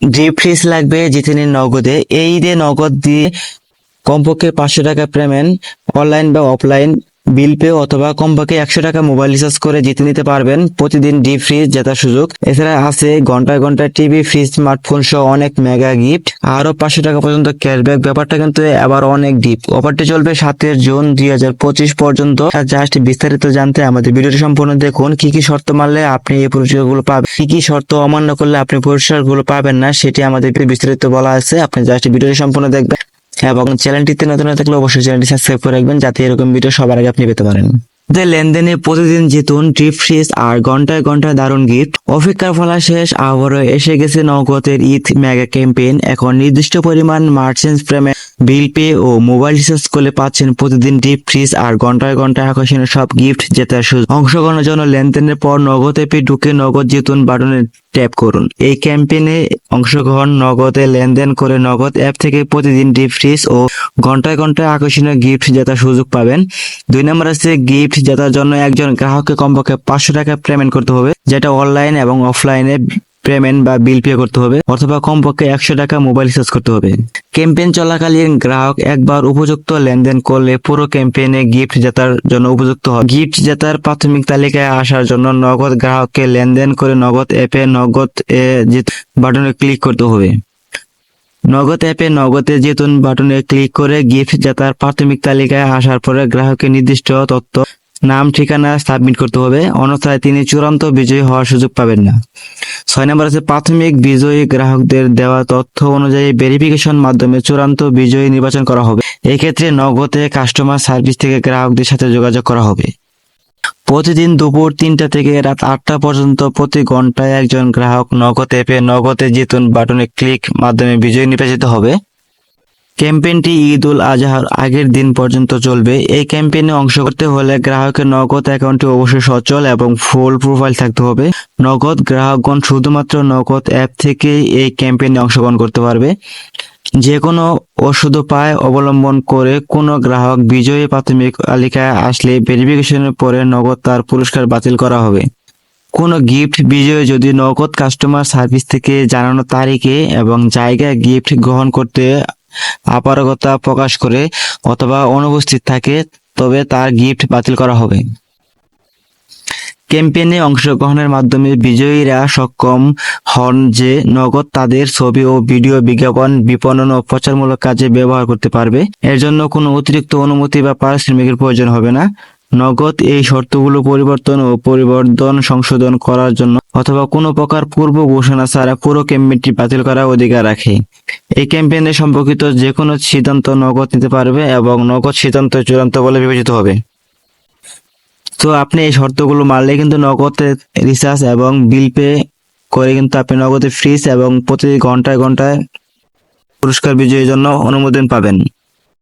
Deep fridge লাগবে জিতে নিন নগদে, এই দিয়ে নগদ দিয়ে কমপক্ষে পাঁচশো টাকা পেমেন্ট অনলাইন বা অফলাইন বিল পে অথবা কমপক্ষে একশো টাকা মোবাইল রিচার্জ করে জিতে নিতে পারবেন প্রতিদিন ডিপ ফ্রিজ জেতার সুযোগ। এছাড়া আছে ঘন্টায় ঘন্টায় টিভি, ফ্রিজ, স্মার্টফোন সহ অনেক মেগা গিফট আরও পাঁচশো টাকা পর্যন্ত ক্যাশব্যাক ব্যাপারটা কিন্তু আবার অনেক ডিপ অফারটি চলবে সাতের জুন দুই হাজার পঁচিশ পর্যন্ত। জাস্ট বিস্তারিত জানতে আমাদের ভিডিওটি সম্পূর্ণ দেখুন। কি কি শর্ত মানলে আপনি এই পুরস্কারগুলো পাবেন? কি কি শর্ত অমান্য করলে আপনি পুরস্কারগুলো পাবেন না, সেটি আমাদের বিস্তারিত বলা আছে। আপনি জাস্ট ভিডিওটি সম্পূর্ণ দেখবেন। এবং চ্যানেলটিতে নতুন হয়ে থাকলে অবশ্যই চ্যানেলটি সাবস্ক্রাইব করে রাখবেন, যাতে এরকম ভিডিও সবার আগে আপনি পেতে পারেন। যে লেনদেনে প্রতিদিন জিতুন ডিপ ফ্রিজ আর ঘন্টায় ঘন্টায় দারুণ গিফট অপেক্ষার ফলা শেষ আবারও এসে গেছে নগদের ঈদ মেগা ক্যাম্পেইন এখন নির্দিষ্ট পরিমাণ মার্চেন্ট প্রেমে বিল পে ও মোবাইল রিচার্জ করলে পাচ্ছেন প্রতিদিন ডিপ ফ্রিজ আর ঘন্টায় ঘন্টায় আকর্ষণীয় সব গিফট জেতার সুযোগ অংশগ্রহণের জন্য লেনদেনের পর নগদ অ্যাপে ঢুকে নগদ জিতুন বাটনে ট্যাপ করুন। এই ক্যাম্পেইনে অংশগ্রহণ, নগদে লেনদেন করে নগদ অ্যাপ থেকে প্রতিদিন ডিপ ফ্রিজ ও ঘন্টায় ঘন্টায় আকর্ষণীয় গিফট জেতার সুযোগ পাবেন। দুই নম্বর আছে গিফট জেতার জন্য একজন গ্রাহককে কমপক্ষে পাঁচশো টাকা পেমেন্ট করতে হবে, যেটা অনলাইন এবং অফলাইনে পেমেন্ট বা বিল পে করতে হবে, অথবা কমপক্ষে একশো টাকা মোবাইল রিচার্জ করতে হবে। ক্যাম্পেইন চলাকালীন গ্রাহক একবার উপযুক্ত লেনদেন করলে পুরো ক্যাম্পেইনে গিফট জেতার জন্য উপযুক্ত হবে গিফট জেতার প্রাথমিক তালিকায় আসার জন্য নগদ গ্রাহককে লেনদেন করে নগদ অ্যাপে নগদ এ বাটনে ক্লিক করতে হবে। নগদ অ্যাপে নগদে জেতুন বাটনে ক্লিক করে গিফট জেতার প্রাথমিক তালিকায় আসার পরে গ্রাহকের নির্দিষ্ট তথ্য নাম, ঠিকানা সাবমিট করতে হবে। অন্যথায় তিনি চূড়ান্ত বিজয়ী হওয়ার সুযোগ পাবেন না। ছয় নম্বর আছে, প্রাথমিক বিজয়ী গ্রাহকদের দেওয়া তথ্য অনুযায়ী ভেরিফিকেশন মাধ্যমে চূড়ান্ত বিজয়ী নির্বাচন করা হবে। এক্ষেত্রে নগদে কাস্টমার সার্ভিস থেকে গ্রাহকদের সাথে যোগাযোগ করা হবে। প্রতিদিন দুপুর তিনটা থেকে রাত আটটা পর্যন্ত প্রতি ঘন্টায় একজন গ্রাহক নগদ অ্যাপে নগদে জিতুন বাটনে ক্লিক মাধ্যমে বিজয়ী নির্বাচিত হবে। ক্যাম্পেইনটি ঈদ উল আজহার আগের দিন পর্যন্ত চলবে। এই ক্যাম্পেইনে অংশ করতে হলে গ্রাহকের নগদ অ্যাকাউন্টে অবশ্যই সচল এবং ফুল প্রোফাইল থাকতে হবে। নগদ গ্রাহকগণ শুধুমাত্র নগদ অ্যাপ থেকেই এই ক্যাম্পেইনে অংশগ্রহণ করতে পারবে। যে কোনো ওষুধ উপায় অবলম্বন করে কোনো গ্রাহক বিজয়ী প্রাথমিক তালিকায় আসলে ভেরিফিকেশনের পরে নগদ তার পুরস্কার বাতিল করা হবে। কোনো গিফট বিজয়ী যদি নগদ কাস্টমার সার্ভিস থেকে জানানো তারিখে এবং জায়গায় গিফট গ্রহণ করতে অপারগতা প্রকাশ করে অথবা অনুপস্থিত থাকে, তবে তার গিফট বাতিল করা হবে। ক্যাম্পেইনে অংশগ্রহণের মাধ্যমে বিজয়ীরা সক্ষম হন যে নগদ তাদের ছবি ও ভিডিও বিজ্ঞাপন বিপণন ও প্রচারমূলক কাজে ব্যবহার করতে পারবে। এর জন্য কোনো অতিরিক্ত অনুমতি বা পারিশ্রমিকের প্রয়োজন হবে না। নগদ এই শর্তগুলো পরিবর্তন ও পরিবর্তন সংশোধন করার জন্য অথবা কোনো প্রকার পূর্ব ঘোষণা ছাড়া পুরো ক্যাম্পেইনটি বাতিল করার অধিকার রাখে। এই ক্যাম্পেইনে সম্পর্কিত যে কোনো সিদ্ধান্ত নগদ নিতে পারবে এবং নগদ সিদ্ধান্ত চূড়ান্ত বলে বিবেচিত হবে। তো আপনি এই শর্তগুলো মানলে কিন্তু নগদে রিচার্জ এবং বিল পে করে কিন্তু আপনি নগদে ফ্রিজ এবং প্রতি ঘন্টায় ঘন্টায় পুরস্কার বিজয়ীর জন্য অনুমোদন পাবেন।